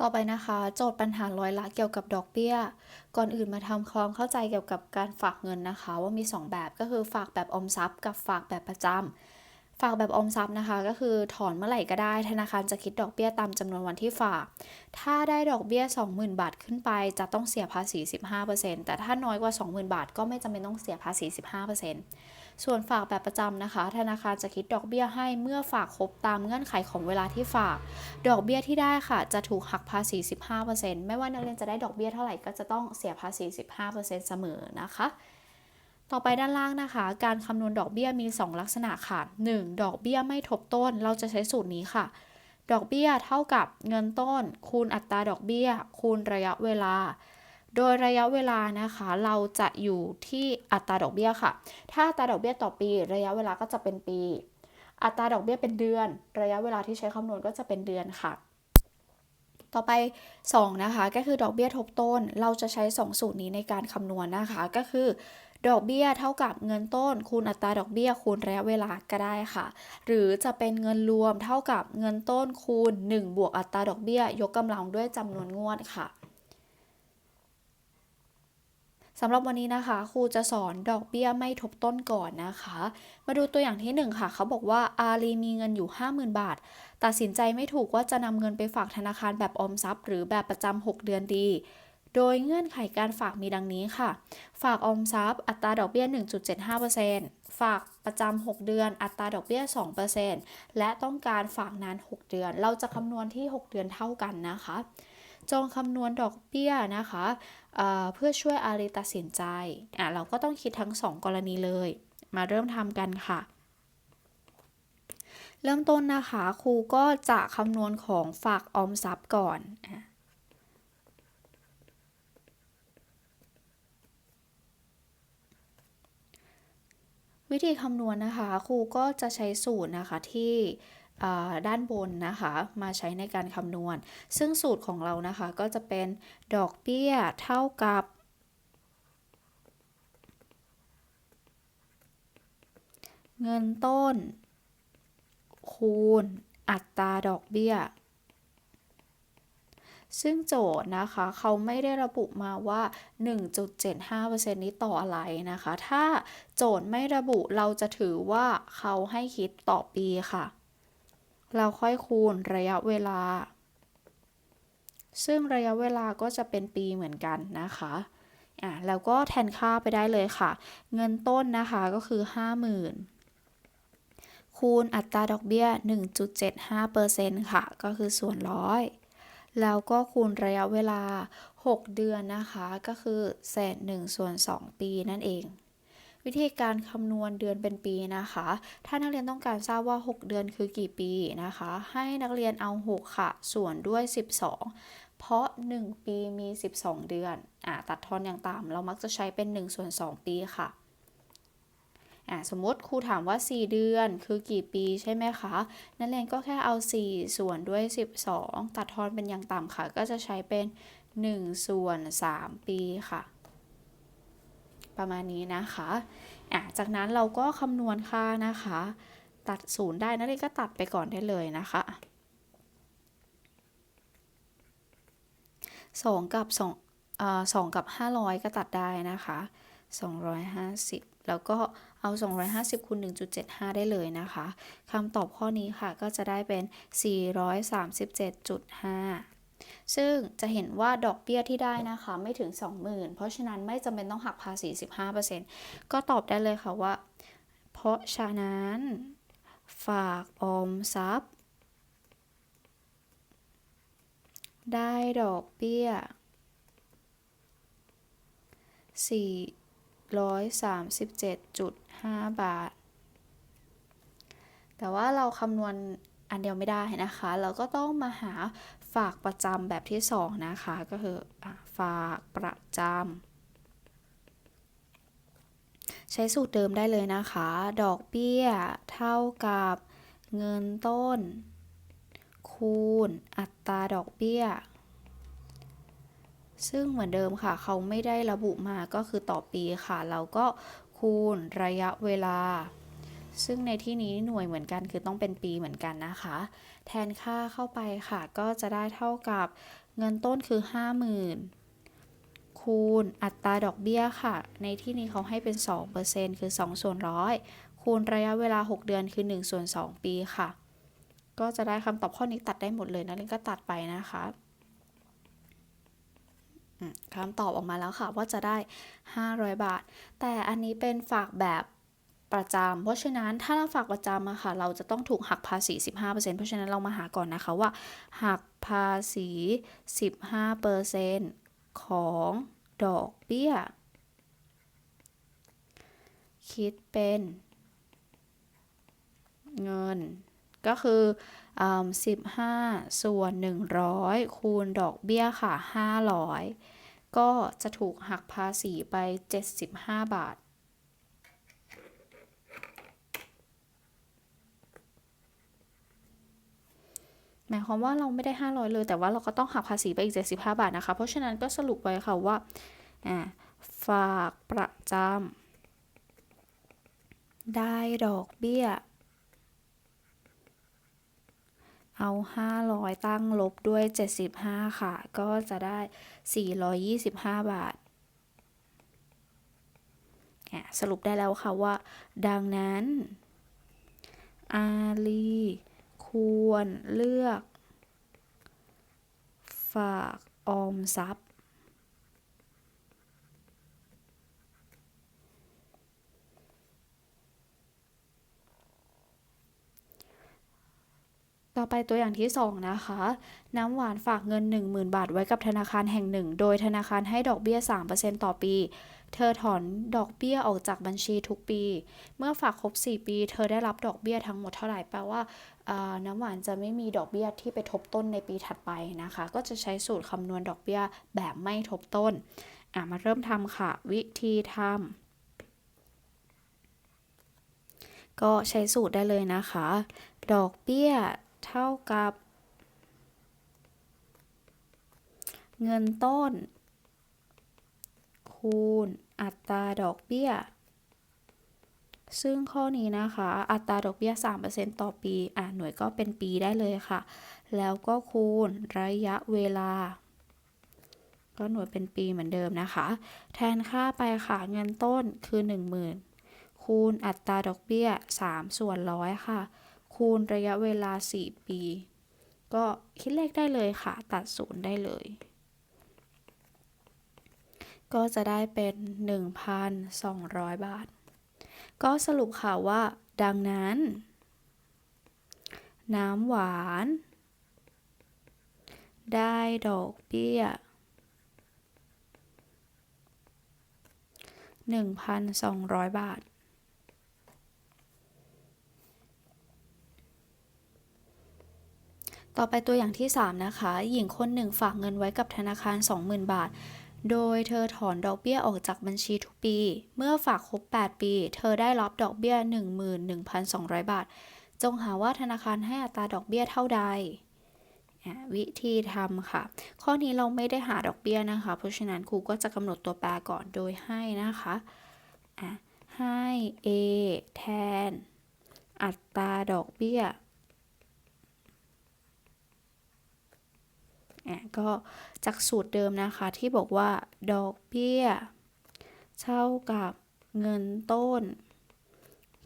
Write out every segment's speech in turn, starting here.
ต่อไปนะคะ โจทย์ปัญหาร้อยละเกี่ยวกับดอกเบี้ย ก่อนอื่นมาทำความเข้าใจเกี่ยวกับการฝากเงินนะคะ ว่ามี 2 แบบก็คือฝากแบบออมทรัพย์ กับฝากแบบประจำฝากแบบออมทรัพย์นะคะ ก็คือถอนเมื่อไหร่ก็ได้ ธนาคารจะคิดดอกเบี้ยตามจำนวนวันที่ฝาก ถ้าได้ดอกเบี้ย 20,000 บาทขึ้นไป จะต้องเสียภาษี 15%แต่ถ้าน้อยกว่า 20,000 บาท ก็ไม่จำเป็นต้องเสียภาษี 15% ส่วนฝากแบบประจำนะคะ ธนาคารจะคิดดอกเบี้ยให้เมื่อฝากครบตามเงื่อนไขของเวลาที่ฝาก ดอกเบี้ยที่ได้ค่ะ จะถูกหักภาษี 15%ไม่ว่านักเรียนจะได้ดอกเบี้ยเท่าไหร่ก็จะต้องเสียภาษี 15%เสมอนะคะต่อไปด้านล่างนะคะ การคำนวณดอกเบี้ยมี 2 ลักษณะค่ะ 1. ดอกเบี้ยไม่ทบต้น เราจะใช้สูตรนี้ค่ะ ดอกเบี้ยเท่ากับเงินต้น คูณอัตราดอกเบี้ย คูณระยะเวลา โดยระยะเวลานะคะเราจะอยู่ที่อัตราดอกเบี้ยค่ะ ถ้าอัตราดอกเบี้ยต่อปี ระยะเวลาก็จะเป็นปี อัตราดอกเบี้ยเป็นเดือน ระยะเวลาที่ใช้คำนวณก็จะเป็นเดือนค่ะ ต่อไป 2 นะคะ ก็คือดอกเบี้ยทบต้น เราจะใช้ 2 สูตรนี้ในการคำนวณนะคะ ก็คือดอกเบี้ยเท่ากับเงินต้น คูณอัตราดอกเบี้ยคูณระยะเวลาก็ได้ค่ะ หรือจะเป็นเงินรวมเท่ากับเงินต้นคูณ 1 บวกอัตราดอกเบี้ย ยกกำลังด้วยจำนวนงวดค่ะ สำหรับวันนี้นะคะครูจะสอนดอกเบี้ยไม่ทบต้นก่อนนะคะ มาดูตัวอย่างที่ 1 ค่ะ เขาบอกว่าอาลีมีเงินอยู่ 50,000 บาท ตัดสินใจไม่ถูกว่าจะนำเงินไปฝากธนาคารแบบออมทรัพย์ หรือแบบประจำ6 เดือนดี โดยเงื่อนไขการฝากมีดังนี้ค่ะ ฝากออมทรัพย์ อัตราดอกเบี้ย 1.75%ฝากประจำ6 เดือน อัตราดอกเบี้ย 2%และต้องการฝากนาน 6 เดือน เราจะคำนวณที่ 6 เดือนเท่ากันนะคะ จงคำนวณดอกเบี้ยนะคะเเพื่อช่วยอารีตัดสินใจอะเราก็ต้องคิดทั้ง 2 กรณีเลย มาเริ่มทำกันค่ะ เริ่มต้นนะคะครูก็จะคำนวณของฝากออมทรัพย์ก่อนอะวิธีคำนวณนะคะครูก็จะใช้สูตรนะคะที่ ด้านบนนะคะมาใช้ในการคำนวณ ซึ่งสูตรของเรานะคะก็จะเป็นดอกเบี้ยเท่ากับ เงินต้น คูณ อัตราดอกเบี้ย ซึ่งโจทย์นะคะเขาไม่ได้ระบุมาว่า 1.75%นี้ต่ออะไรนะคะ ถ้าโจทย์ไม่ระบุเราจะถือว่าเขาให้คิดต่อปีค่ะ เราค่อยคูณระยะเวลา ซึ่งระยะเวลาก็จะเป็นปีเหมือนกันนะคะอะแล้วก็แทนค่าไปได้เลยค่ะ เงินต้นนะคะก็คือ 50,000 คูณอัตราดอกเบี้ย 1.75%ค่ะ ก็คือส่วนร้อย แล้วก็คูณระยะเวลา 6 เดือนนะคะ ก็คือเศษ1ส่วน2ปีนั่นเอง วิธีการคำนวณเดือนเป็นปีนะคะ ถ้านักเรียนต้องการทราบว่า 6 เดือนคือกี่ปีนะคะ ให้นักเรียนเอา 6 ค่ะ ส่วนด้วย 12 เพราะ 1 ปีมี 12 เดือนอ่าตัดทอนอย่างต่ำเรามักจะใช้เป็น1ส่วน2 ปีค่ะอ่าสมมติครูถามว่า 4 เดือนคือกี่ปีใช่ไหมคะนักเรียนก็แค่เอา 4 ส่วนด้วย 12 ตัดทอนเป็นอย่างต่ำค่ะ ก็จะใช้เป็น 1 ส่วน 3 ปีค่ะ ประมาณนี้นะคะอะจากนั้นเราก็คำนวณค่านะคะ ตัดศูนย์ได้นักเรียนก็ตัดไปก่อนได้เลยนะคะสองกับสองสองกับ500ก็ตัดได้นะคะ250แล้วก็เอา 250คูณ1.75 ได้เลยนะคะคำตอบข้อนี้ค่ะก็จะได้เป็น 437.5 ซึ่งจะเห็นว่าดอกเบี้ยที่ได้นะคะไม่ถึง 20,000 เพราะฉะนั้นไม่จำเป็นต้องหักภาษี 15%ก็ตอบได้เลยค่ะว่า เพราะฉะนั้น ฝากออมทรัพย์ ได้ดอกเบี้ย 437.5 บาท แต่ว่าเราคำนวณอันเดียวไม่ได้นะคะ เราก็ต้องมาหา ฝากประจำแบบที่2นะคะ ก็คืออฝากประจำใช้สูตรเดิมได้เลยนะคะ ดอกเบี้ยเท่ากับเงินต้น คูณ อัตราดอกเบี้ย ซึ่งเหมือนเดิมค่ะ เขาไม่ได้ระบุมาก็คือต่อปีค่ะ เราก็คูณระยะเวลา ซึ่งในที่นี้หน่วยเหมือนกันคือต้องเป็นปีเหมือนกันนะคะ แทนค่าเข้าไปค่ะ ก็จะได้เท่ากับเงินต้นคือ 50,000 คูณอัตราดอกเบี้ยค่ะ ในที่นี้เขาให้เป็น 2%คือ 2 ส่วนร้อยคูณระยะเวลา 6 เดือนคือ1ส่วน2ปีค่ะ ก็จะได้คำตอบข้อนี้ตัดได้หมดเลยนะเรนก็ตัดไปนะคะคำตอบออกมาแล้วค่ะว่าจะได้ 500 บาท แต่อันนี้เป็นฝากแบบ ประจำเพราะฉะนั้นถ้าเราฝากประจำอะค่ะ เราจะต้องถูกหักภาษี 15%เพราะฉะนั้นเรามาหาก่อนนะคะว่า หักภาษี 15%ของดอกเบี้ย คิดเป็นเงิน ก็คืออ15 ส่วน 100 คูณดอกเบี้ยค่ะ 500 ก็จะถูกหักภาษีไป 75 บาท หมายความว่าเราไม่ได้ 500 เลย แต่ว่าเราก็ต้องหักภาษีไปอีก 75 บาทนะคะ เพราะฉะนั้นก็สรุปไว้ค่ะว่าฝากประจำได้ดอกเบี้ย เอา 500 ตั้งลบด้วย 75 ค่ะ ก็จะได้ 425 บาทสรุปได้แล้วค่ะว่า ดังนั้น อาลี ควรเลือก ฝากออมทรัพย์ ต่อไปตัวอย่างที่ 2 นะคะ น้ำหวานฝากเงิน 10,000 บาทไว้กับธนาคารแห่งหนึ่ง โดยธนาคารให้ดอกเบี้ย 3%ต่อปี เธอถอนดอกเบี้ยออกจากบัญชีทุกปี เมื่อฝากครบ 4 ปี เธอได้รับดอกเบี้ยทั้งหมดเท่าไหร่ แปลว่าน้ำหวานจะไม่มีดอกเบี้ยที่ไปทบต้นในปีถัดไปนะคะ ก็จะใช้สูตรคำนวณดอกเบี้ยแบบไม่ทบต้น มาเริ่มทำค่ะ วิธีทำก็ใช้สูตรได้เลยนะคะ ดอกเบี้ย เท่ากับ เงินต้น คูณอัตราดอกเบี้ย ซึ่งข้อนี้นะคะ อัตราดอกเบี้ย 3%ต่อปี อะ หน่วยก็เป็นปีได้เลยค่ะ แล้วก็คูณระยะเวลาก็หน่วยเป็นปีเหมือนเดิมนะคะ แทนค่าไปค่ะ เงินต้นคือ 10,000 คูณอัตราดอกเบี้ย 3 ส่วนร้อยค่ะ คูณระยะเวลา 4 ปี ก็คิดเลขได้เลยค่ะ ตัดศูนย์ได้เลย ก็จะได้เป็น 1,200 บาท ก็สรุปค่ะว่า ดังนั้น น้ำหวาน ได้ดอกเบี้ย1,200 บาท ต่อไปตัวอย่างที่ 3 นะคะ หญิงคนหนึ่งฝากเงินไว้กับธนาคาร 20,000 บาท โดยเธอถอนดอกเบี้ยออกจากบัญชีทุกปี เมื่อฝากครบ 8 ปี เธอได้รับดอกเบี้ย 11,200 บาท จงหาว่าธนาคารให้อัตราดอกเบี้ยเท่าใด วิธีทำค่ะ ข้อนี้เราไม่ได้หาดอกเบี้ยนะคะ เพราะฉะนั้นครูก็จะกำหนดตัวแปรก่อนโดยให้นะคะะให้ a แทน อัตราดอกเบี้ย อะก็จากสูตรเดิมนะคะที่บอกว่า ดอกเบี้ย เท่ากับเงินต้น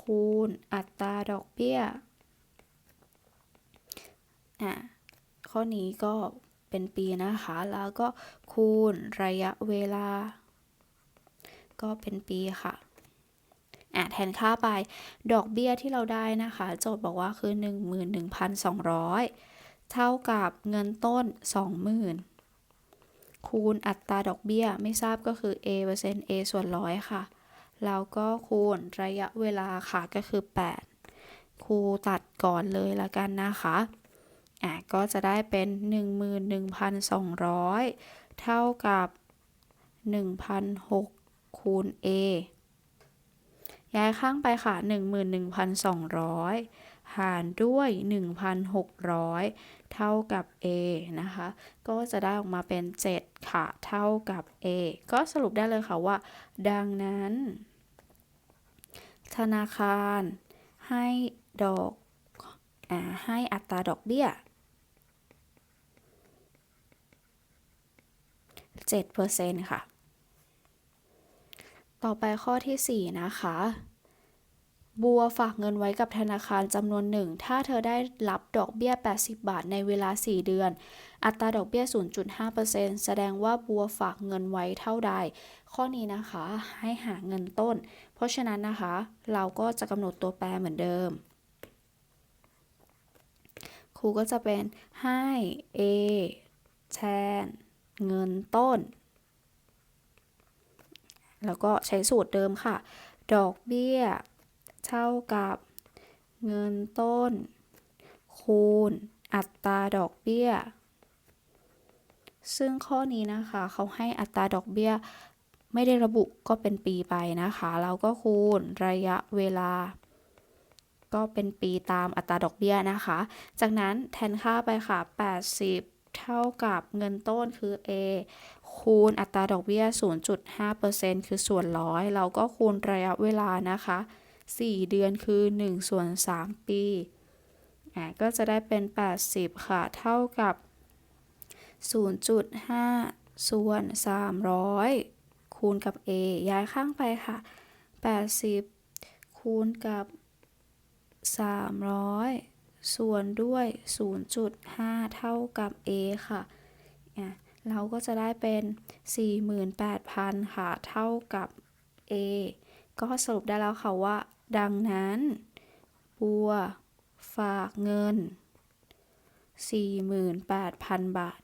คูณอัตราดอกเบี้ยอะข้อนี้ก็เป็นปีนะคะ แล้วก็คูณระยะเวลา ก็เป็นปีค่ะอะแทนค่าไป ดอกเบี้ยที่เราได้นะคะ โจทย์บอกว่าคือ 11,200 เท่ากับเงินต้น 20,000 คูณอัตราดอกเบี้ยไม่ทราบก็คือ a เปอร์เซ็นต์ a ส่วนร้อยค่ะ แล้วก็คูณระยะเวลาค่ะก็คือ 8 ครูตัดก่อนเลยละกันนะคะอะก็จะได้เป็น 11,200 เท่ากับ1,006คูณ a ย้ายข้างไปค่ะ 11,200 หารด้วย 1,600 เท่ากับ a นะคะ ก็จะได้ออกมาเป็น 7 ค่ะ เท่ากับ a ก็สรุปได้เลยค่ะว่า ดังนั้น ธนาคารให้ดอกอให้อัตราดอกเบี้ย 7%ค่ะ ต่อไปข้อที่ 4 นะคะ บัวฝากเงินไว้กับธนาคารจำนวนหนึ่ง ถ้าเธอได้รับดอกเบี้ย 80 บาทในเวลา 4 เดือน อัตราดอกเบี้ย 0.5%แสดงว่าบัวฝากเงินไว้เท่าใด ข้อนี้นะคะให้หาเงินต้น เพราะฉะนั้นนะคะ เราก็จะกำหนดตัวแปรเหมือนเดิม ครูก็จะเป็นให้ A แทน เงินต้น แล้วก็ใช้สูตรเดิมค่ะ ดอกเบี้ย เท่ากับ เงินต้น คูณ อัตราดอกเบี้ย ซึ่งข้อนี้นะคะเขาให้อัตราดอกเบี้ย ไม่ได้ระบุก็เป็นปีไปนะคะแล้วก็คูณระยะเวลา ก็เป็นปีตามอัตราดอกเบี้ยนะคะ จากนั้นแทนค่าไปค่ะ 80เท่ากับเงินต้นคือ A คูณอัตราดอกเบี้ย 0.5%คือส่วนร้อย เราก็คูณระยะเวลานะคะ 4 เดือนคือ 1 ส่วน 3 ปีอะก็จะได้เป็น 80 ค่ะ เท่ากับ 0.5 ส่วน 300 คูณกับ A ย้ายข้างไปค่ะ 80 คูณกับ 300 ส่วนด้วย 0.5 เท่ากับ A ค่ะอะเราก็จะได้เป็น 48,000 ค่ะ เท่ากับ A ก็สรุปได้แล้วค่ะว่า ดังนั้น บัว ฝากเงิน 48,000 บาท